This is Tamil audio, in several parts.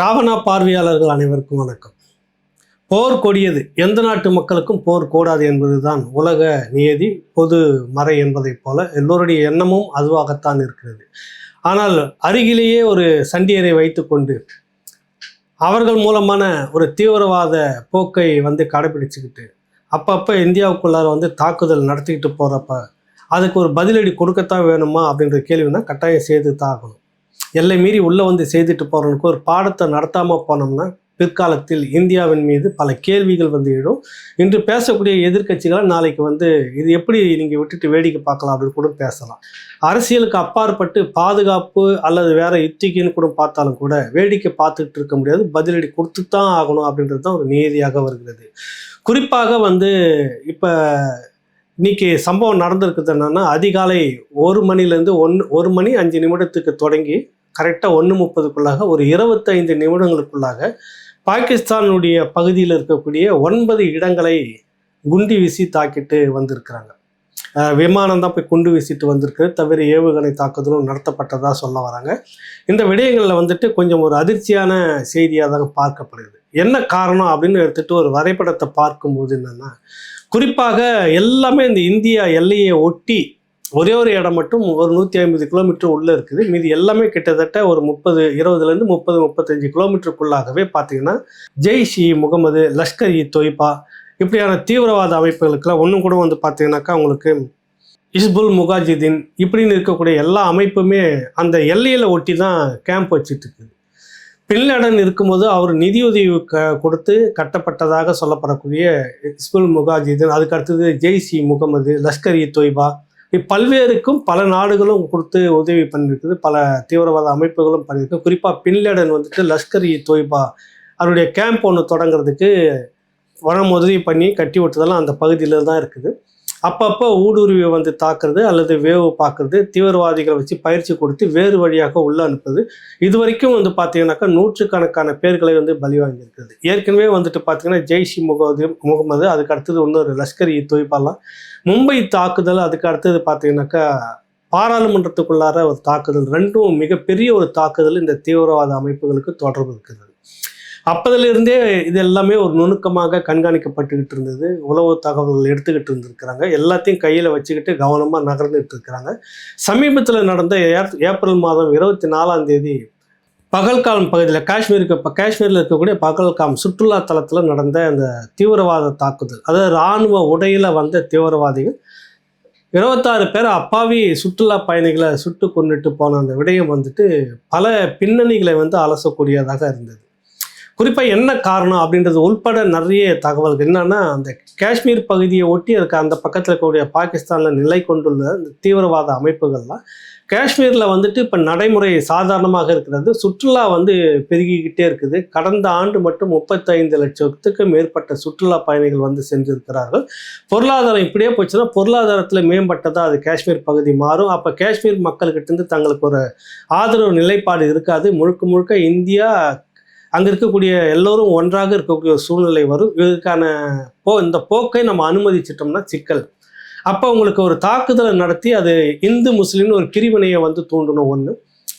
ராவணா பார்வையாளர்கள் அனைவருக்கும் வணக்கம். போர் கொடியது. எந்த நாட்டு மக்களுக்கும் போர் கூடாது என்பதுதான் உலக நியதி பொது மறை என்பதைப் போல எல்லோருடைய எண்ணமும் அதுவாகத்தான் இருக்கிறது. ஆனால் அருகிலேயே ஒரு சண்டியரை வைத்துக்கொண்டு அவர்கள் மூலமான ஒரு தீவிரவாத போக்கை வந்து கடைபிடிச்சுக்கிட்டு அப்பப்போ இந்தியாவுக்குள்ளார வந்து தாக்குதல் நடத்திக்கிட்டு போகிறப்ப அதுக்கு ஒரு பதிலடி கொடுக்கத்தான் வேணுமா அப்படின்ற கேள்வினா கட்டாயம் செய்து தான் ஆகணும். எல்லை மீறி உள்ளே வந்து செய்துட்டு போகிறவனுக்கு ஒரு பாடத்தை நடத்தாமல் போனோம்னா பிற்காலத்தில் இந்தியாவின் மீது பல கேள்விகள் வந்து எழும். இன்று பேசக்கூடிய எதிர்க்கட்சிகளை நாளைக்கு வந்து இது எப்படி நீங்கள் விட்டுட்டு வேடிக்கை பார்க்கலாம் அப்படின்னு கூட பேசலாம். அரசியலுக்கு அப்பாற்பட்டு பாதுகாப்பு அல்லது வேற யுத்திக்குன்னு கூட பார்த்தாலும் கூட வேடிக்கை பார்த்துட்டு இருக்க முடியாது. பதிலடி கொடுத்து தான் ஆகணும் அப்படின்றது தான் ஒரு நியதியாக வருகிறது. குறிப்பாக வந்து இப்போ இன்னைக்கு சம்பவம் நடந்திருக்குது என்னன்னா அதிகாலை ஒரு மணிலேருந்து ஒன்று ஒரு மணி அஞ்சு நிமிடத்துக்கு தொடங்கி கரெக்டாக ஒன்று முப்பதுக்குள்ளாக ஒரு இருபத்தைந்து நிமிடங்களுக்குள்ளாக பாகிஸ்தானுடைய பகுதியில் இருக்கக்கூடிய ஒன்பது இடங்களை குண்டு வீசி தாக்கிட்டு வந்திருக்கிறாங்க. விமானம் தான் போய் குண்டு வீசிட்டு வந்திருக்கு. தவிர ஏவுகணை தாக்குதலும் நடத்தப்பட்டதாக சொல்ல வராங்க. இந்த விடயங்களில் வந்துட்டு கொஞ்சம் ஒரு அதிர்ச்சியான செய்தியாக தான் பார்க்கப்படுது. என்ன காரணம் அப்படின்னு எடுத்துட்டு ஒரு வரைபடத்தை பார்க்கும்போது என்னென்னா குறிப்பாக எல்லாமே இந்த இந்தியா எல்லையை ஒட்டி ஒரே ஒரு இடம் மட்டும் ஒரு நூற்றி ஐம்பது கிலோமீட்டர் உள்ளே இருக்குது. மீதி எல்லாமே கிட்டத்தட்ட ஒரு முப்பது இருபதுலேருந்து முப்பது முப்பத்தஞ்சு கிலோமீட்டருக்குள்ளாகவே பார்த்தீங்கன்னா ஜெய்ஷ் இ முகமது லஷ்கர் இ தொய்பா இப்படியான தீவிரவாத அமைப்புகளுக்கெல்லாம் ஒன்றும் கூட வந்து பார்த்தீங்கன்னாக்கா உங்களுக்கு இஸ்புல் முகாஜிதீன் இப்படின்னு இருக்கக்கூடிய எல்லா அமைப்புமே அந்த எல்லையில் ஒட்டி தான் கேம்ப் வச்சுட்டு இருக்குது பின்லேடன் இருக்கும்போது அவர் நிதியுதவி க கொடுத்து கட்டப்பட்டதாக சொல்லப்படக்கூடிய இஸ்புல் முகாஜிதீன் அதுக்கு அடுத்தது ஜெய்ஷ் இ முகமது லஷ்கர் இ தொய்பா இப்பல்வேறுக்கும் பல்வேறுக்கும் பல நாடுகளும் கொடுத்து உதவி பண்ணியிருக்குது பல தீவிரவாத அமைப்புகளும் பண்ணியிருக்கு குறிப்பாக பின்லேடன் வந்துட்டு லஷ்கர் இ தொய்பா அவருடைய கேம்ப் ஒன்று தொடங்குறதுக்கு வனம் உதவி பண்ணி கட்டி விட்டதெல்லாம் அந்த பகுதியில் தான் இருக்குது. அப்பப்போ ஊடுருவி வந்து தாக்குறது அல்லது வேவு பார்க்குறது தீவிரவாதிகளை வச்சு பயிற்சி கொடுத்து வேறு வழியாக உள்ள அனுப்புது இது வரைக்கும் வந்து பார்த்தீங்கன்னாக்கா நூற்றுக்கணக்கான பேர்களை வந்து பலி வாங்கியிருக்குது ஏற்கனவே வந்துட்டு பார்த்தீங்கன்னா ஜெய்ஷி முகமது முகமது அதுக்கு அடுத்தது இன்னொரு லஷ்கர் இ தொய்பாலாம் மும்பை தாக்குதல் அதுக்கு அடுத்தது பார்த்தீங்கன்னாக்கா பாராளுமன்றத்துக்குள்ளார ஒரு தாக்குதல். ரெண்டும் மிகப்பெரிய ஒரு தாக்குதல். இந்த தீவிரவாத அமைப்புகளுக்கு தொடர்பு இருக்கிறது. அப்போதுலேருந்தே இது எல்லாமே ஒரு நுணுக்கமாக கண்காணிக்கப்பட்டுக்கிட்டு இருந்தது. உளவு தகவல்கள் எடுத்துக்கிட்டு இருந்திருக்கிறாங்க. எல்லாத்தையும் கையில் வச்சுக்கிட்டு கவனமாக நகர்ந்துட்டு இருக்கிறாங்க. சமீபத்தில் நடந்த ஏப்ரல் மாதம் இருபத்தி நாலாம் தேதி பகல்காம் பகுதியில் காஷ்மீருக்கு இப்போ காஷ்மீரில் இருக்கக்கூடிய பகல்காம் சுற்றுலா தலத்தில் நடந்த அந்த தீவிரவாத தாக்குதல். அதாவது இராணுவ உடையில் வந்த தீவிரவாதிகள் இருபத்தாறு பேர் அப்பாவி சுற்றுலா பயணிகளை சுட்டு கொண்டுட்டு போன அந்த விடயம் வந்துட்டு பல பின்னணிகளை வந்து அலசக்கூடியதாக இருந்தது. குறிப்பாக என்ன காரணம் அப்படின்றது உள்பட நிறைய தகவல்கள். என்னென்னா அந்த காஷ்மீர் பகுதியை ஒட்டி இருக்க அந்த பக்கத்தில் இருக்கக்கூடிய பாகிஸ்தானில் நிலை கொண்டுள்ள இந்த தீவிரவாத அமைப்புகள்லாம் காஷ்மீரில் வந்துட்டு இப்போ நடைமுறை சாதாரணமாக இருக்கிறது. சுற்றுலா வந்து பெருகிக்கிட்டே இருக்குது. கடந்த ஆண்டு மட்டும் முப்பத்தைந்து லட்சத்துக்கு மேற்பட்ட சுற்றுலா பயணிகள் வந்து சென்றிருக்கிறார்கள். பொருளாதாரம் இப்படியே போச்சுன்னா பொருளாதாரத்தில் மேம்பட்டதாக அது காஷ்மீர் பகுதி மாறும். அப்போ காஷ்மீர் மக்கள்கிட்ட இருந்து தங்களுக்கு ஒரு ஆதரவு நிலைப்பாடு இருக்காது. முழுக்க முழுக்க இந்தியா அங்கே இருக்கக்கூடிய எல்லோரும் ஒன்றாக இருக்கக்கூடிய ஒரு சூழ்நிலை வரும். இதுக்கான போ இந்த போக்கை நம்ம அனுமதிச்சிட்டோம்னா சிக்கல். அப்போ உங்களுக்கு ஒரு தாக்குதலை நடத்தி அது இந்து முஸ்லீம்னு ஒரு பிரிவினையை வந்து தூண்டணும் ஒன்று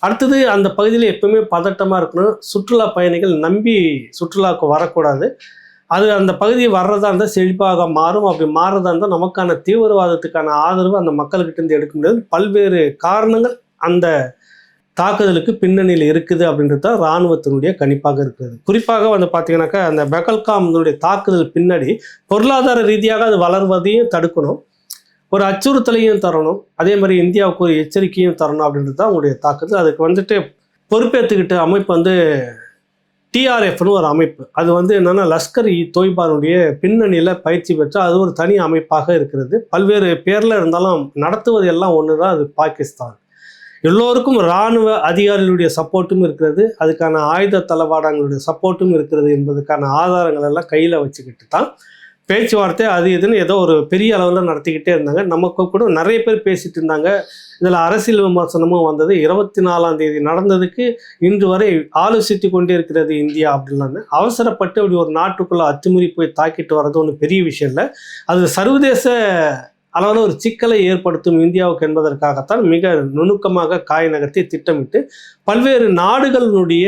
அடுத்தது அந்த பகுதியில் எப்பவுமே பதட்டமாக இருக்கணும். சுற்றுலா பயணிகள் நம்பி சுற்றுலாவுக்கு வரக்கூடாது. அது அந்த பகுதி வர்றதா இருந்தால் செழிப்பாக மாறும். அப்படி மாறுறதா இருந்தால் நமக்கான தீவிரவாதத்துக்கான ஆதரவு அந்த மக்கள்கிட்ட இருந்து எடுக்க முடியாது. பல்வேறு காரணங்கள் அந்த தாக்குதலுக்கு பின்னணியில் இருக்குது அப்படின்றது தான் இராணுவத்தினுடைய கணிப்பாக இருக்கிறது. குறிப்பாக வந்து பார்த்தீங்கன்னாக்கா அந்த பெகல்காம்னுடைய தாக்குதல் பின்னாடி பொருளாதார ரீதியாக அது வளர்வதையும் தடுக்கணும். ஒரு அச்சுறுத்தலையும் தரணும். அதே மாதிரி இந்தியாவுக்கு ஒரு எச்சரிக்கையும் தரணும் அப்படின்றது தான் அவங்களுடைய தாக்குதல். அதுக்கு வந்துட்டு பொறுப்பேற்றுக்கிட்ட அமைப்பு வந்து டிஆர்எஃப்னு ஒரு அமைப்பு. அது வந்து என்னென்னா லஷ்கர் இ தொய்பானுடைய பின்னணியில் பயிற்சி பெற்று அது ஒரு தனி அமைப்பாக இருக்கிறது. பல்வேறு பேரில் இருந்தாலும் நடத்துவது எல்லாம் ஒன்று தான் அது பாகிஸ்தான். எல்லோருக்கும் இராணுவ அதிகாரிகளுடைய சப்போர்ட்டும் இருக்கிறது. அதுக்கான ஆயுத தளவாடங்களுடைய சப்போர்ட்டும் இருக்கிறது என்பதுக்கான ஆதாரங்கள் எல்லாம் கையில் வச்சுக்கிட்டு தான் பேச்சுவார்த்தை அது இதுன்னு ஏதோ ஒரு பெரிய அளவில் நடத்திக்கிட்டே இருந்தாங்க. நமக்கு கூட நிறைய பேர் பேசிட்டு இருந்தாங்க. இதில் அரசியல் விமர்சனமும் வந்தது. இருபத்தி நாலாம் தேதி நடந்ததுக்கு இன்று வரை ஆலோசித்து கொண்டே இருக்கிறது இந்தியா அப்படின்லான்னு அவசரப்பட்டு அப்படி ஒரு நாட்டுக்குள்ளே அத்துமீறி போய் தாக்கிட்டு வர்றது ஒன்றும் பெரிய விஷயம் இல்லை. அது சர்வதேச அதனால ஒரு சிக்கலை ஏற்படுத்தும் இந்தியாவுக்கு என்பதற்காகத்தான் மிக நுணுக்கமாக காய் நகர்த்தி திட்டமிட்டு பல்வேறு நாடுகளினுடைய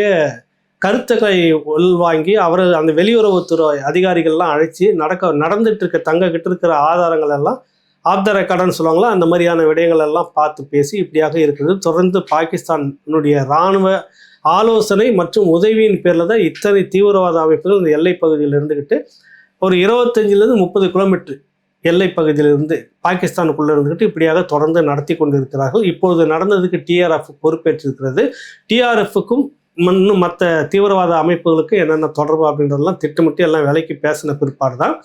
கருத்துக்களை உள்வாங்கி அவர் அந்த வெளியுறவுத்துறை அதிகாரிகள்லாம் அழைச்சி நடக்க நடந்துட்டு இருக்க தங்கக்கிட்ட இருக்கிற ஆதாரங்கள் எல்லாம் ஆப் ரெக்கார்டுன்னு சொல்லுவாங்களா அந்த மாதிரியான விடயங்கள் எல்லாம் பார்த்து பேசி இப்படியாக இருக்கிறது. தொடர்ந்து பாகிஸ்தானுடைய இராணுவ ஆலோசனை மற்றும் உதவியின் பேரில் தான் இத்தனை தீவிரவாத அமைப்புகள் இந்த எல்லை பகுதியில் இருந்துக்கிட்டு ஒரு இருபத்தஞ்சிலேருந்து முப்பது கிலோமீட்டர் எல்லை பகுதியிலிருந்து பாகிஸ்தானுக்குள்ளே இருந்துக்கிட்டு இப்படியாக தொடர்ந்து நடத்தி கொண்டிருக்கிறார்கள். இப்பொழுது நடந்ததுக்கு டிஆர்எஃப் பொறுப்பேற்றிருக்கிறது. டிஆர்எஃப்க்கும் இன்னும் மற்ற தீவிரவாத அமைப்புகளுக்கு என்னென்ன தொடர்பு அப்படின்றதெல்லாம் திட்டமிட்டு எல்லாம் விலைக்கு பேசின பிற்பாடு தான்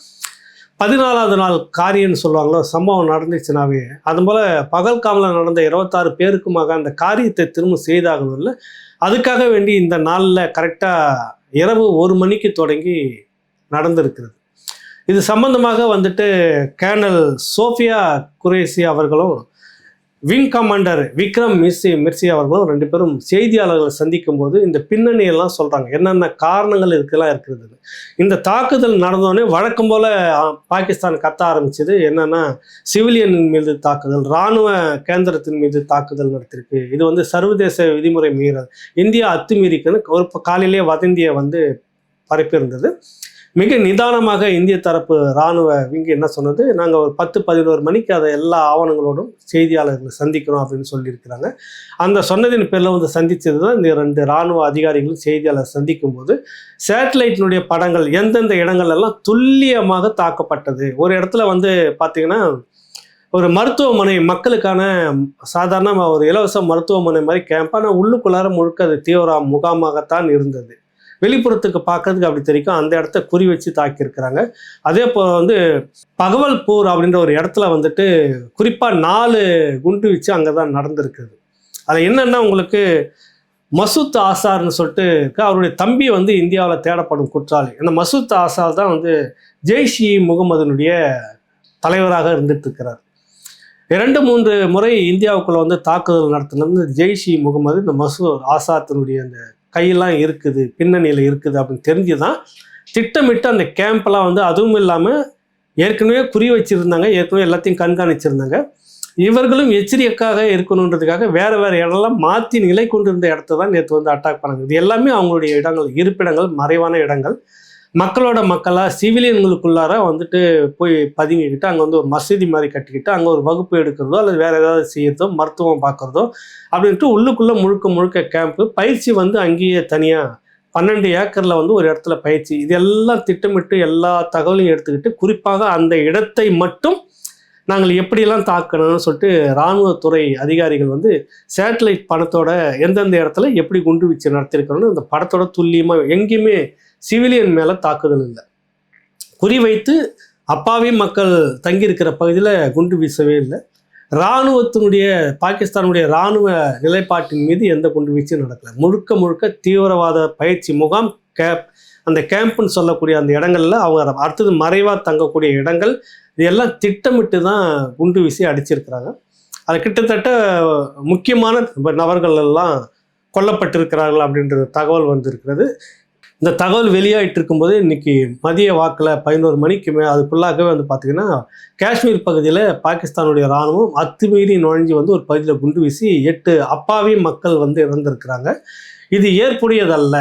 பதினாலாவது நாள் காரியம்னு சொல்லுவாங்களோ சம்பவம் நடந்துச்சுனாவே அது போல் பகல்காமில் நடந்த இருபத்தாறு பேருக்குமாக அந்த காரியத்தை திரும்ப செய்தாகணும்ல அதுக்காக வேண்டி இந்த நாளில் கரெக்டாக இரவு ஒரு மணிக்கு தொடங்கி நடந்திருக்கிறது. இது சம்பந்தமாக வந்துட்டு கேர்னல் சோஃபியா குரேசி அவர்களும் விங் கமாண்டர் விக்ரம் மிர்சி மிர்சி அவர்களும் ரெண்டு பேரும் செய்தியாளர்களை சந்திக்கும் போது இந்த பின்னணியெல்லாம் சொல்கிறாங்க என்னென்ன காரணங்கள் இதுக்கெல்லாம் இருக்கிறது இந்த தாக்குதல் நடந்தோடனே வழக்கம் போல் பாகிஸ்தான் கத்த ஆரம்பிச்சது. என்னென்னா சிவிலியன் மீது தாக்குதல் இராணுவ கேந்திரத்தின் மீது தாக்குதல் நடத்திருக்கு. இது வந்து சர்வதேச விதிமுறை மீறல் இந்தியா அத்துமீறிக்குன்னு ஒரு காலையிலேயே வதந்தியை வந்து பரப்பியிருந்தது. மிக நிதானமாக இந்திய தரப்பு இராணுவ விங்கு என்ன சொன்னது? நாங்கள் ஒரு பத்து பதினோரு மணிக்கு அதை எல்லா ஆவணங்களோடும் செய்தியாளர்களை சந்திக்கிறோம் அப்படின்னு சொல்லியிருக்கிறாங்க. அந்த சொன்னதின் பேரில் வந்து சந்தித்தது தான் இந்த ரெண்டு இராணுவ அதிகாரிகளும் செய்தியாளர் சந்திக்கும் போது சேட்டலைட்டினுடைய படங்கள் எந்தெந்த இடங்கள் எல்லாம் துல்லியமாக தாக்கப்பட்டது? ஒரு இடத்துல வந்து பார்த்திங்கன்னா ஒரு மருத்துவமனை மக்களுக்கான சாதாரண ஒரு இலவச மருத்துவமனை மாதிரி கேம்ப் ஆனால் உள்ளுக்குள்ளார முழுக்க அது தீவிர முகாமாகத்தான் இருந்தது. வெளிப்புறத்துக்கு பார்க்கறதுக்கு அப்படி தெரியும். அந்த இடத்த குறி வச்சு தாக்கியிருக்கிறாங்க. அதே போல் வந்து பகவல்பூர் அப்படின்ற ஒரு இடத்துல வந்துட்டு குறிப்பாக நாலு குண்டு வச்சு அங்கே தான் நடந்திருக்குது. அது என்னென்னா உங்களுக்கு மசூத் ஆசார்னு சொல்லிட்டு இருக்கு. அவருடைய தம்பி வந்து இந்தியாவில் தேடப்படும் குற்றாளி. அந்த மசூத் ஆசார் தான் வந்து ஜெய்ஷ் இ முகமதுனுடைய தலைவராக இருந்துட்டு இருக்கிறார் இரண்டு மூன்று முறை இந்தியாவுக்குள்ளே வந்து தாக்குதல் நடத்தினது ஜெய்ஷ் இ முகமது இந்த மசூத் ஆசாத்தினுடைய அந்த கையெல்லாம் இருக்குது பின்னணியில் இருக்குது அப்படின்னு தெரிஞ்சு தான் திட்டமிட்டு அந்த கேம்ப்லாம் வந்து அதுவும் இல்லாமல் ஏற்கனவே குறி வச்சுருந்தாங்க ஏற்கனவே எல்லாத்தையும் கண்காணிச்சிருந்தாங்க. இவர்களும் எச்சரிக்கையாக இருக்கணுன்றதுக்காக வேறு வேறு இடம்லாம் மாற்றி நிலை கொண்டிருந்த இடத்த தான் நேற்று வந்து அட்டாக் பண்ணாங்க. இது எல்லாமே அவங்களுடைய இடங்கள் இருப்பிடங்கள் மறைவான இடங்கள். மக்களோட மக்களாக சிவிலியன்களுக்குள்ளார வந்துட்டு போய் பதுங்கிக்கிட்டு அங்கே வந்து ஒரு மசூதி மாதிரி கட்டிக்கிட்டு அங்கே ஒரு வகுப்பு எடுக்கிறதோ அல்லது வேறு ஏதாவது செய்யறதோ மருத்துவம் பார்க்குறதோ அப்படின்ட்டு உள்ளுக்குள்ளே முழுக்க முழுக்க கேம்ப்பு பயிற்சி வந்து அங்கேயே தனியாக பன்னெண்டு ஏக்கரில் வந்து ஒரு இடத்துல பயிற்சி. இதெல்லாம் திட்டமிட்டு எல்லா தகவலையும் எடுத்துக்கிட்டு குறிப்பாக அந்த இடத்தை மட்டும் நாங்கள் எப்படியெல்லாம் தாக்கணும்னு சொல்லிட்டு இராணுவத்துறை அதிகாரிகள் வந்து சேட்டலைட் படத்தோட எந்தெந்த இடத்துல எப்படி குண்டு வீச்சு நடத்திருக்கிறோன்னு அந்த படத்தோட துல்லியமாக எங்கேயுமே சிவிலியன் மேலே தாக்குதல் இல்லை. குறிவைத்து அப்பாவி மக்கள் தங்கியிருக்கிற பகுதியில் குண்டு வீசவே இல்லை. இராணுவத்தினுடைய பாகிஸ்தானுடைய இராணுவ நிலைப்பாட்டின் மீது எந்த குண்டு வீச்சும் நடக்கலை. முழுக்க முழுக்க தீவிரவாத பயிற்சி முகாம் கேப் அந்த கேம்ப்னு சொல்லக்கூடிய அந்த இடங்களில் அவங்க அடுத்தது மறைவாக தங்கக்கூடிய இடங்கள் இதெல்லாம் திட்டமிட்டு தான் குண்டு வீசி அடிச்சிருக்கிறாங்க. அது கிட்டத்தட்ட முக்கியமான நபர்கள் எல்லாம் கொல்லப்பட்டிருக்கிறார்கள் அப்படின்ற தகவல் வந்திருக்கிறது. இந்த தகவல் வெளியாகிட்டு இருக்கும்போது இன்னைக்கு மதிய வாக்கில் பதினோரு மணிக்கு மே அதுக்குள்ளாகவே வந்து பார்த்திங்கன்னா காஷ்மீர் பகுதியில் பாகிஸ்தானுடைய இராணுவம் அத்துமீறி நுழைஞ்சு வந்து ஒரு பகுதியில் குண்டு வீசி எட்டு அப்பாவி மக்கள் வந்து இறந்திருக்கிறாங்க. இது ஏற்புடையதல்ல.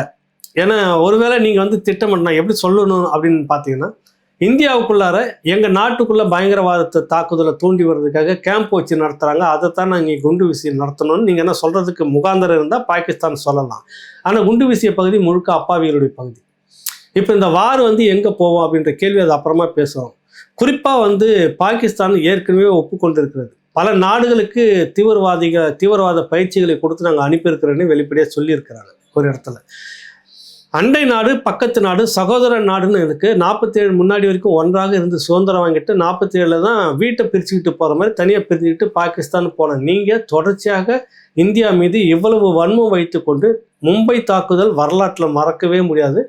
ஏன்னா ஒருவேளை நீங்கள் வந்து திட்டமிட்டா எப்படி சொல்லணும் அப்படின்னு பார்த்தீங்கன்னா இந்தியாவுக்குள்ளார எங்கள் நாட்டுக்குள்ளே பயங்கரவாதத்தை தாக்குதலை தூண்டி வர்றதுக்காக கேம்ப் வச்சு நடத்துகிறாங்க அதை தான் நாங்கள் குண்டு வீசி நடத்தணும்னு நீங்கள் என்ன சொல்கிறதுக்கு முகாந்தரம் இருந்தால் பாகிஸ்தான் சொல்லலாம். ஆனால் குண்டு வீசிய பகுதி முழுக்க அப்பாவிகளுடைய பகுதி. இப்போ இந்த வார் வந்து எங்கே போவோம் அப்படின்ற கேள்வி அது அப்புறமா பேசுவோம் குறிப்பாக வந்து பாகிஸ்தான் ஏற்கனவே ஒப்புக்கொண்டிருக்கிறது. பல நாடுகளுக்கு தீவிரவாதிகள் தீவிரவாத பயிற்சிகளை கொடுத்து நாங்கள் அனுப்பியிருக்கிறேன்னு வெளிப்படையாக சொல்லியிருக்கிறாங்க ஒரு இடத்துல. அண்டை நாடு பக்கத்து நாடு சகோதர நாடுன்னு இருக்குது நாற்பத்தேழு முன்னாடி வரைக்கும் ஒன்றாக இருந்து சுதந்திரம் வாங்கிட்டு நாற்பத்தேழில் தான் வீட்டை பிரிச்சுக்கிட்டு போகிற மாதிரி தனியாக பிரிச்சுக்கிட்டு பாகிஸ்தான் போன நீங்கள் தொடர்ச்சியாக இந்தியா மீது இவ்வளவு வன்மம் வைத்துக்கொண்டு மும்பை தாக்குதல் வரலாற்றில் மறக்கவே முடியாது.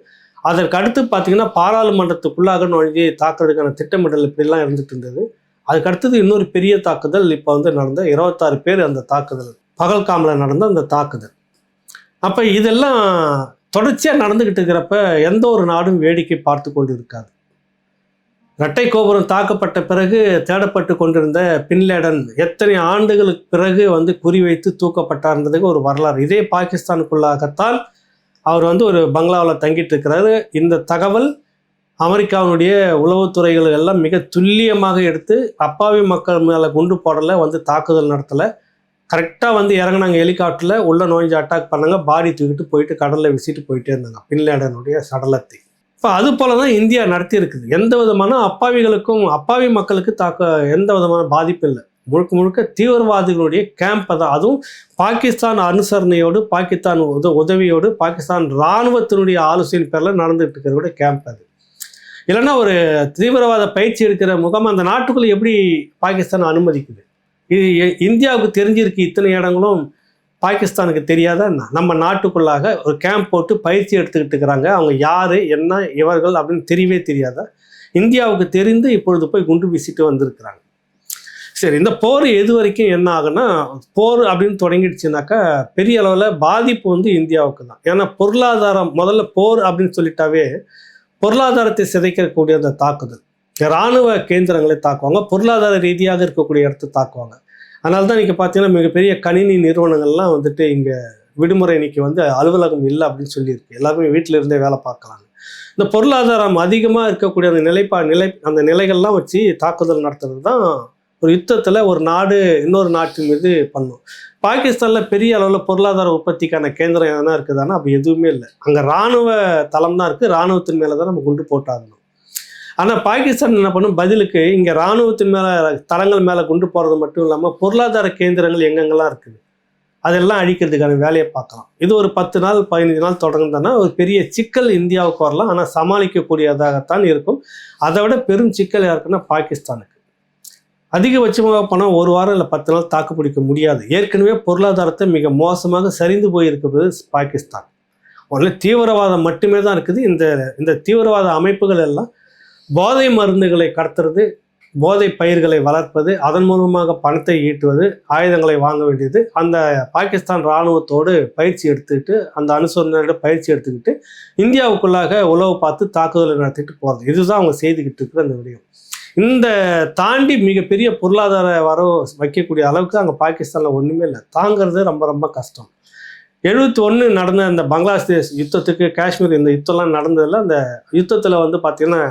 அதற்கு அடுத்து பார்த்தீங்கன்னா பாராளுமன்றத்துக்குள்ளாக நுழைஞ்சி தாக்குறதுக்கான திட்டமிடல் இப்படிலாம் இருந்துட்டு இருந்தது. அதுக்கடுத்தது இன்னொரு பெரிய தாக்குதல் இப்போ வந்து நடந்த இருபத்தாறு பேர் அந்த தாக்குதல் பகல்காமில் நடந்த அந்த தாக்குதல். அப்போ இதெல்லாம் தொடர்ச்சியாக நடந்துக்கிட்டு இருக்கிறப்ப எந்த ஒரு நாடும் வேடிக்கை பார்த்து கொண்டு இருக்காது இரட்டை கோபுரம் தாக்கப்பட்ட பிறகு தேடப்பட்டு கொண்டிருந்த பின்லேடன் எத்தனை ஆண்டுகளுக்கு பிறகு வந்து குறிவைத்து தூக்கப்பட்டார்ன்றதுக்கு ஒரு வரலாறு. இதே பாகிஸ்தானுக்குள்ளாகத்தான் அவர் வந்து ஒரு பங்களாவில் தங்கிட்டு இருக்கிறாரு. இந்த தகவல் அமெரிக்காவினுடைய உளவுத்துறைகள் எல்லாம் மிக துல்லியமாக எடுத்து அப்பாவி மக்கள் மேலே குண்டு போடலை வந்து தாக்குதல் நடத்தலை. கரெக்டாக வந்து இறங்குனாங்க ஹெலிகாப்டரில் உள்ள நோய்ஞ்சு அட்டாக் பண்ணாங்க. பாடி தூக்கிட்டு போயிட்டு கடலில் விசிட்டு போயிட்டே இருந்தாங்க. பின்லேடனுடைய சடலத்தை. இப்போ அது போல தான் இந்தியா நடத்தி இருக்குது. எந்த விதமான அப்பாவிகளுக்கும் அப்பாவி மக்களுக்கு தாக்க எந்த விதமான பாதிப்பு இல்லை. முழுக்க முழுக்க தீவிரவாதிகளுடைய கேம்ப் தான் அதுவும் பாகிஸ்தான் அனுசரணையோடு பாகிஸ்தான் உத உதவியோடு பாகிஸ்தான் இராணுவத்தினுடைய ஆலோசனை பேரில் நடந்துகிட்டு இருக்கிறதோட கேம்ப் அது. இல்லைன்னா ஒரு தீவிரவாத பயிற்சி எடுக்கிற முகாம் அந்த நாட்டுக்குள்ளே எப்படி பாகிஸ்தான் அனுமதிக்குது? இது இந்தியாவுக்கு தெரிஞ்சிருக்கு இத்தனை இடங்களும் பாகிஸ்தானுக்கு தெரியாதா என்ன? நம்ம நாட்டுக்குள்ளாக ஒரு கேம்ப் போட்டு பயிற்சி எடுத்துக்கிட்டு இருக்கிறாங்க. அவங்க யார் என்ன இவர்கள் அப்படின்னு தெரியவே தெரியாதா இந்தியாவுக்கு தெரிந்து இப்பொழுது போய் குண்டு வீசிட்டு வந்திருக்கிறாங்க. சரி இந்த போர் எது வரைக்கும் என்ன ஆகுன்னா போர் அப்படின்னு தொடங்கிடுச்சுனாக்கா பெரிய அளவில் பாதிப்பு வந்து இந்தியாவுக்கு தான். ஏன்னா பொருளாதாரம் முதல்ல போர் அப்படின்னு சொல்லிட்டாவே பொருளாதாரத்தை சிதைக்கக்கூடிய அந்த தாக்குதல். இராணுவ கேந்திரங்களை தாக்குவாங்க. பொருளாதார ரீதியாக இருக்கக்கூடிய இடத்தை தாக்குவாங்க. அதனால தான் நீங்கள் பார்த்தீங்கன்னா மிகப்பெரிய கணினி நிறுவனங்கள்லாம் வந்துட்டு இங்கே விடுமுறை இன்னைக்கு வந்து அலுவலகம் இல்லை அப்படின்னு சொல்லியிருக்கு. எல்லாருமே வீட்டில் இருந்தே வேலை பார்க்கலாங்க இந்த பொருளாதாரம் அதிகமாக இருக்கக்கூடிய அந்த நிலைப்பா நிலை அந்த நிலைகள்லாம் வச்சு தாக்குதல் நடத்துறது தான் ஒரு யுத்தத்தில் ஒரு நாடு இன்னொரு நாட்டின் மீது பண்ணும். பாகிஸ்தானில் பெரிய அளவில் பொருளாதார உற்பத்திக்கான கேந்திரம் எதனா இருக்குதானா அப்படி எதுவுமே இல்லை. அங்கே இராணுவ தளம் தான் இருக்குது இராணுவத்தின் மேலே தான் நம்ம குண்டு போட்டாகணும். ஆனால் பாகிஸ்தான் என்ன பண்ணும்? பதிலுக்கு இங்கே இராணுவத்தின் மேலே தளங்கள் மேலே கொண்டு போகிறது மட்டும் இல்லாமல் பொருளாதார கேந்திரங்கள் எங்கெங்கெல்லாம் இருக்குது? அதெல்லாம் அழிக்கிறதுக்கான வேலையை பார்க்கலாம். இது ஒரு பத்து நாள் பதினஞ்சு நாள் தொடங்குதுன்னா ஒரு பெரிய சிக்கல் இந்தியாவுக்கு வரலாம். ஆனால் சமாளிக்கக்கூடியதாகத்தான் இருக்கும். அதை விட பெரும் சிக்கல் யாருக்குன்னா பாகிஸ்தானுக்கு. அதிகபட்சமாக போனால் ஒரு வாரம் இல்லை பத்து நாள் தாக்கு பிடிக்க முடியாது. ஏற்கனவே பொருளாதாரத்தை மிக மோசமாக சரிந்து போயிருக்கிறது பாகிஸ்தான். உடனே தீவிரவாதம் மட்டுமே தான் இருக்குது. இந்த இந்த தீவிரவாத அமைப்புகள் எல்லாம் போதை மருந்துகளை கடத்துறது போதை பயிர்களை வளர்ப்பது அதன் மூலமாக பணத்தை ஈட்டுவது ஆயுதங்களை வாங்க வேண்டியது. அந்த பாகிஸ்தான் இராணுவத்தோடு பயிற்சி எடுத்துக்கிட்டு அந்த அனுசரணையோட பயிற்சி எடுத்துக்கிட்டு இந்தியாவுக்குள்ளாக உளவு பார்த்து தாக்குதலை நடத்திட்டு போகிறது இதுதான் அவங்க செய்துக்கிட்டு இருக்கிற அந்த விடயம். இந்த தாண்டி மிகப்பெரிய பொருளாதார வரவு வைக்கக்கூடிய அளவுக்கு அங்கே பாகிஸ்தானில் ஒன்றுமே இல்லை. தாங்கிறது ரொம்ப ரொம்ப கஷ்டம். எழுபத்தி ஒன்று நடந்த அந்த பங்களாதேஷ் யுத்தத்துக்கு காஷ்மீர் இந்த யுத்தம்லாம் நடந்ததில் அந்த யுத்தத்தில் வந்து பார்த்திங்கன்னா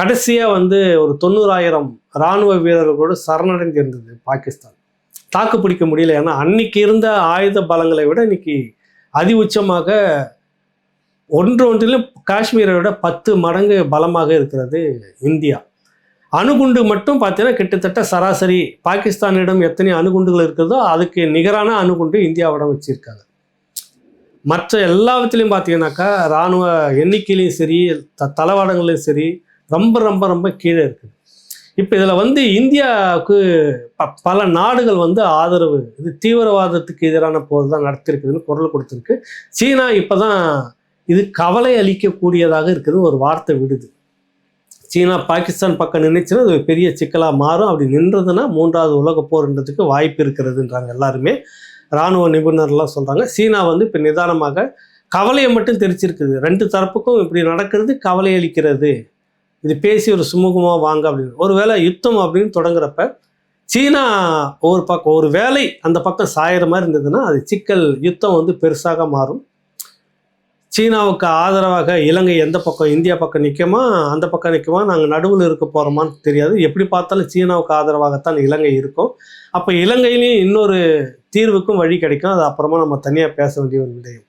கடைசியாக வந்து ஒரு தொண்ணூறாயிரம் இராணுவ வீரர்களோடு சரணடைஞ்சு இருந்தது பாகிஸ்தான். தாக்கு பிடிக்க முடியல. ஏன்னா அன்னைக்கு இருந்த ஆயுத பலங்களை விட இன்னைக்கு அதி உச்சமாக ஒன்று ஒன்றிலும் காஷ்மீரை விட பத்து மடங்கு பலமாக இருக்கிறது இந்தியா. அணுகுண்டு மட்டும் பார்த்தீங்கன்னா கிட்டத்தட்ட சராசரி பாகிஸ்தானிடம் எத்தனை அணுகுண்டுகள் இருக்கிறதோ அதுக்கு நிகரான அணுகுண்டு இந்தியாவிடம் வச்சிருக்காங்க. மற்ற எல்லாத்துலேயும் பார்த்தீங்கன்னாக்கா இராணுவ எண்ணிக்கையிலையும் சரி த தளவாடங்களையும் சரி ரொம்ப ரொம்ப ரொம்ப கீழே இருக்குது இப்போ இதில் வந்து இந்தியாவுக்கு ப பல நாடுகள் வந்து ஆதரவு இது தீவிரவாதத்துக்கு எதிரான போர் தான் நடத்திருக்குதுன்னு குரல் கொடுத்துருக்கு. சீனா இப்போ தான் இது கவலை அளிக்கக்கூடியதாக இருக்குது ஒரு வார்த்தை விடுது. சீனா பாகிஸ்தான் பக்கம் நினைச்சுன்னா அது ஒரு பெரிய சிக்கலாக மாறும். அப்படி நின்றதுன்னா மூன்றாவது உலக போர்ன்றதுக்கு வாய்ப்பு இருக்கிறதுன்றாங்க எல்லாருமே. இராணுவ நிபுணர்லாம் சொல்கிறாங்க சீனா வந்து இப்போ நிதானமாக கவலையை மட்டும் தெரிச்சிருக்குது. ரெண்டு தரப்புக்கும் இப்படி நடக்கிறது கவலை அளிக்கிறது. இது பேசி ஒரு சுமூகமாக வாங்க அப்படின்னு. ஒருவேளை யுத்தம் அப்படின்னு தொடங்குறப்ப சீனா ஒரு பக்கம் ஒரு வேலை அந்த பக்கம் சாயிற மாதிரி இருந்ததுன்னா அது சிக்கல் யுத்தம் வந்து பெருசாக மாறும். சீனாவுக்கு ஆதரவாக இலங்கை எந்த பக்கம் இந்தியா பக்கம் நிற்குமா அந்த பக்கம் நிற்குமா நாங்கள் நடுவில் இருக்க போகிறோமான்னு தெரியாது. எப்படி பார்த்தாலும் சீனாவுக்கு ஆதரவாகத்தான் இலங்கை இருக்கும். அப்போ இலங்கையிலையும் இன்னொரு தீர்வுக்கும் வழி கிடைக்கும். அது அப்புறமா நம்ம தனியாக பேச வேண்டிய ஒரு விடயம்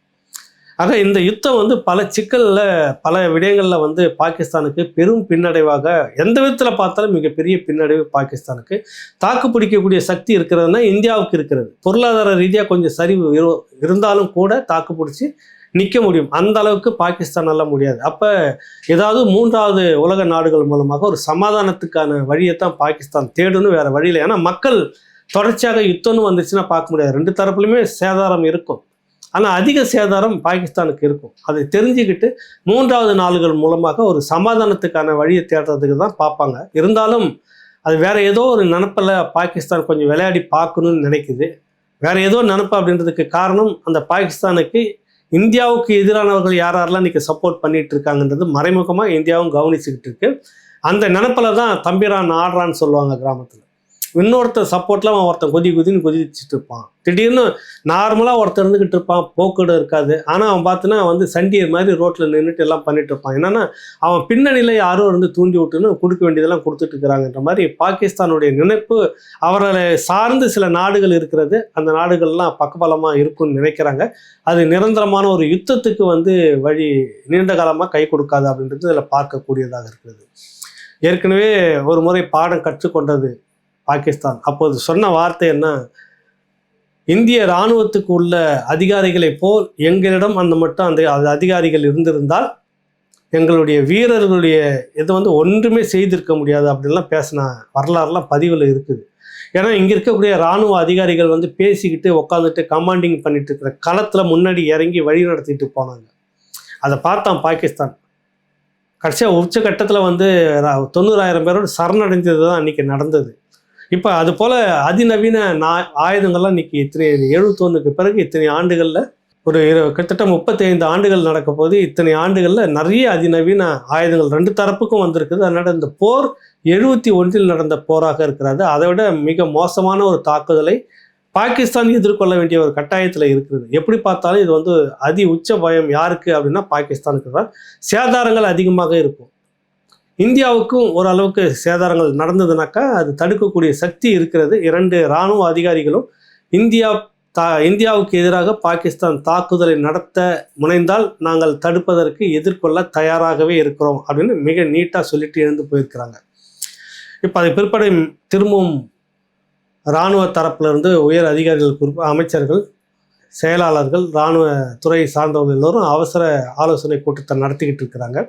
ஆக இந்த யுத்தம் வந்து பல சிக்கலில் பல விடயங்களில் வந்து பாகிஸ்தானுக்கு பெரும் பின்னடைவாக எந்த விதத்தில் பார்த்தாலும் மிகப்பெரிய பின்னடைவு பாகிஸ்தானுக்கு. தாக்கு பிடிக்கக்கூடிய சக்தி இருக்கிறதுனா இந்தியாவுக்கு இருக்கிறது. பொருளாதார ரீதியாக கொஞ்சம் சரிவு இருந்தாலும் கூட தாக்கு பிடிச்சி நிற்க முடியும். அந்த அளவுக்கு பாகிஸ்தானால முடியாது. அப்போ ஏதாவது மூன்றாவது உலக நாடுகள் மூலமாக ஒரு சமாதானத்துக்கான வழியை தான் பாகிஸ்தான் தேடணும் வேறு வழியில் ஏன்னா மக்கள் தொடர்ச்சியாக யுத்தம்னு வந்துச்சுன்னா பார்க்க முடியாது. ரெண்டு தரப்புலையுமே சேதாரம் இருக்கும். ஆனால் அதிக சேதாரம் பாகிஸ்தானுக்கு இருக்கும். அதை தெரிஞ்சுக்கிட்டு மூன்றாவது நாடுகள் மூலமாக ஒரு சமாதானத்துக்கான வழியை தேடுறதுக்கு தான் பார்ப்பாங்க. இருந்தாலும் அது வேற ஏதோ ஒரு நினப்பில் பாகிஸ்தான் கொஞ்சம் விளையாடி பார்க்கணும்னு நினைக்குது. வேற ஏதோ நினப்பு அப்படின்றதுக்கு காரணம் அந்த பாகிஸ்தானுக்கு இந்தியாவுக்கு எதிரானவர்கள் யார் யாரெல்லாம் இன்றைக்கி சப்போர்ட் பண்ணிட்டு இருக்காங்கன்றது மறைமுகமாக இந்தியாவும் கவனிச்சுக்கிட்டு இருக்கு. அந்த நினப்பில் தான் தம்பிரான் ஆடுறான்னு சொல்லுவாங்க கிராமத்தில். இன்னொருத்தர் சப்போர்ட்ல அவன் ஒருத்தன் கொதி குதின்னு கொதிச்சுட்டு இருப்பான். திடீர்னு நார்மலாக ஒருத்தர் இருந்துகிட்டு இருப்பான். போக்குடு இருக்காது. ஆனால் அவன் பார்த்தோன்னா வந்து சண்டியர் மாதிரி ரோட்டில் நின்றுட்டு எல்லாம் பண்ணிட்டு இருப்பான். என்னன்னா அவன் பின்னணியில் யாரோ இருந்து தூண்டி விட்டுன்னு கொடுக்க வேண்டியதெல்லாம் கொடுத்துட்டு இருக்கிறாங்கன்ற மாதிரி பாகிஸ்தானுடைய நினைப்பு அவர்களை சார்ந்து சில நாடுகள் இருக்கிறது. அந்த நாடுகள்லாம் பக்கபலமாக இருக்கும்னு நினைக்கிறாங்க. அது நிரந்தரமான ஒரு யுத்தத்துக்கு வந்து வழி நீண்ட காலமாக கை கொடுக்காது அப்படின்றது இதில் பார்க்கக்கூடியதாக இருக்கிறது. ஏற்கனவே ஒரு முறை பாடம் கற்றுக்கொண்டது பாகிஸ்தான். அப்போது சொன்ன வார்த்தை என்ன? இந்திய இராணுவத்துக்கு உள்ள அதிகாரிகளைப் போல் எங்களிடம் அந்த மட்டும் அந்த அது அதிகாரிகள் இருந்திருந்தால் எங்களுடைய வீரர்களுடைய இதை வந்து ஒன்றுமே செய்திருக்க முடியாது அப்படின்லாம் பேசின வரலாறுலாம் பதிவில் இருக்குது. ஏன்னா இங்கே இருக்கக்கூடிய இராணுவ அதிகாரிகள் வந்து பேசிக்கிட்டு உட்காந்துட்டு கமாண்டிங் பண்ணிட்டு இருக்கிற களத்தில் முன்னாடி இறங்கி வழி நடத்திட்டு போனாங்க. அதை பார்த்தான் பாகிஸ்தான். கடைசியாக உச்சகட்டத்தில் வந்து தொண்ணூறாயிரம் பேரோட சரணடைஞ்சது தான் அன்றைக்கி நடந்தது. இப்போ அது போல் அதிநவீன நா ஆயுதங்கள்லாம் இன்னைக்கு இத்தனை எழுபத்தொன்னுக்கு பிறகு இத்தனை ஆண்டுகளில் ஒரு கிட்டத்தட்ட முப்பத்தைந்து ஆண்டுகள் நடக்க போது இத்தனை ஆண்டுகளில் நிறைய அதிநவீன ஆயுதங்கள் ரெண்டு தரப்புக்கும் வந்திருக்குது. அதனால் இந்த போர் எழுபத்தி ஒன்றில் நடந்த போராக இருக்கிறது. அதை விட மிக மோசமான ஒரு தாக்குதலை பாகிஸ்தான் எதிர்கொள்ள வேண்டிய ஒரு கட்டாயத்தில் இருக்கிறது. எப்படி பார்த்தாலும் இது வந்து அதி உச்ச பயம் யாருக்கு அப்படின்னா பாகிஸ்தானுக்கு தான். சேதாரங்கள் அதிகமாக இருக்கும். இந்தியாவுக்கும் ஓரளவுக்கு சேதாரங்கள் நடந்ததுனாக்கா அது தடுக்கக்கூடிய சக்தி இருக்கிறது. இரண்டு இராணுவ அதிகாரிகளும் இந்தியா தா இந்தியாவுக்கு எதிராக பாகிஸ்தான் தாக்குதலை நடத்த முனைந்தால் நாங்கள் தடுப்பதற்கு எதிர்கொள்ள தயாராகவே இருக்கிறோம் அப்படின்னு மிக நீட்டாக சொல்லிட்டு எழுந்து போயிருக்கிறாங்க. இப்போ அதை பிற்படை திரும்பவும் இராணுவ தரப்பிலிருந்து உயர் அதிகாரிகள் குறிப்பு அமைச்சர்கள் செயலாளர்கள் இராணுவ துறை சார்ந்தவர்கள் எல்லோரும் அவசர ஆலோசனை கூட்டத்தை நடத்திக்கிட்டு இருக்கிறாங்க.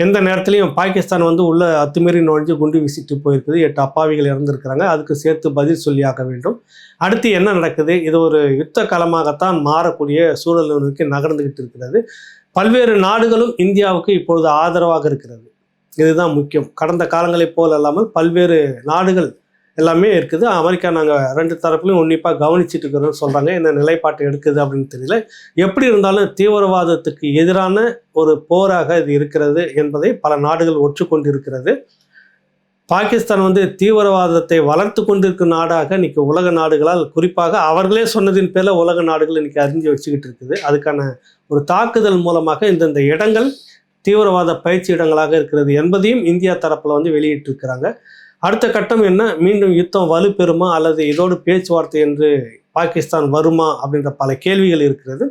எந்த நேரத்துலையும் பாகிஸ்தான் வந்து உள்ள அத்துமீறி நுழைஞ்சு குண்டு வீசிட்டு போயிருக்குது. எட்டு அப்பாவிகள் இறந்துருக்கிறாங்க. அதுக்கு சேர்த்து பதில் சொல்லியாக்க வேண்டும். அடுத்து என்ன நடக்குது? இது ஒரு யுத்த காலமாகத்தான் மாறக்கூடிய சூழல் நோக்கி நகர்ந்துகிட்டு இருக்கிறது. பல்வேறு நாடுகளும் இந்தியாவுக்கு இப்பொழுது ஆதரவாக இருக்கிறது. இதுதான் முக்கியம். கடந்த காலங்களைப் போல் அல்லாமல் பல்வேறு நாடுகள் எல்லாமே இருக்குது. அமெரிக்கா நாங்கள் ரெண்டு தரப்புலையும் உன்னிப்பாக கவனிச்சிட்டு இருக்கிறோம்னு சொல்கிறாங்க என்ன நிலைப்பாட்டை எடுக்குது அப்படின்னு தெரியல. எப்படி இருந்தாலும் தீவிரவாதத்துக்கு எதிரான ஒரு போராக இது இருக்கிறது என்பதை பல நாடுகள் ஒற்றுக்கொண்டிருக்கிறது. பாகிஸ்தான் வந்து தீவிரவாதத்தை வளர்த்து கொண்டிருக்கும் நாடாக இன்னைக்கு உலக நாடுகளால் குறிப்பாக அவர்களே சொன்னதின் பேரில் உலக நாடுகள் இன்னைக்கு அறிஞ்சு வச்சுக்கிட்டு இருக்குது. அதுக்கான ஒரு தாக்குதல் மூலமாக இந்தந்த இடங்கள் தீவிரவாத பயிற்சி இடங்களாக இருக்கிறது என்பதையும் இந்தியா தரப்பில் வந்து வெளியிட்டிருக்கிறாங்க. அடுத்த கட்டம் என்ன? மீண்டும் யுத்தம் வலுப்பெறுமா அல்லது இதோடு பேச்சுவார்த்தை என்று பாகிஸ்தான் வருமா? அப்படின்ற பல கேள்விகள் இருக்கிறது.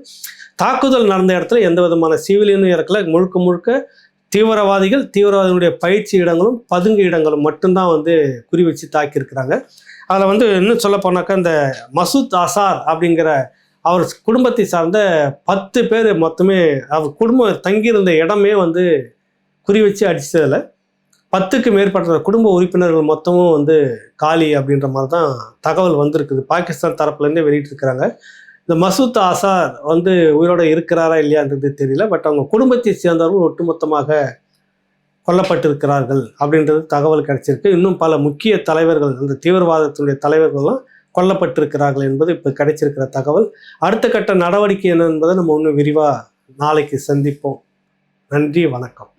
தாக்குதல் நடந்த இடத்துல எந்த விதமான சிவிலியனும் இறக்கல. முழுக்க முழுக்க தீவிரவாதிகள் தீவிரவாதிகளுடைய பயிற்சி இடங்களும் பதுங்கு இடங்களும் மட்டும்தான் வந்து குறி வச்சு தாக்கியிருக்கிறாங்க. அதில் வந்து இன்னும் சொல்ல போனாக்கா இந்த மசூத் அசார் அப்படிங்கிற அவர் குடும்பத்தை சார்ந்த பத்து பேர் மொத்தமே அவர் குடும்பம் தங்கியிருந்த இடமே வந்து குறி வச்சு அடித்ததில் பத்துக்கு மேற்பட்ட குடும்ப உறுப்பினர்கள் மொத்தமும் வந்து காலி அப்படின்ற மாதிரி தான் தகவல் வந்திருக்குது. பாகிஸ்தான் தரப்புலேருந்தே வெளியிட்டிருக்கிறாங்க. இந்த மசூத் ஆசார் வந்து உயிரோட இருக்கிறாரா இல்லையான்றது தெரியல. பட் அவங்க குடும்பத்தை சேர்ந்தவர்கள் ஒட்டுமொத்தமாக கொல்லப்பட்டிருக்கிறார்கள் அப்படின்றது தகவல் கிடைச்சிருக்கு. இன்னும் பல முக்கிய தலைவர்கள் அந்த தீவிரவாதத்தினுடைய தலைவர்கள்லாம் கொல்லப்பட்டிருக்கிறார்கள் என்பது இப்போ கிடைச்சிருக்கிற தகவல். அடுத்த கட்ட நடவடிக்கை என்ன என்பதை நம்ம இன்னும் விரிவாக நாளைக்கு சந்திப்போம். நன்றி வணக்கம்.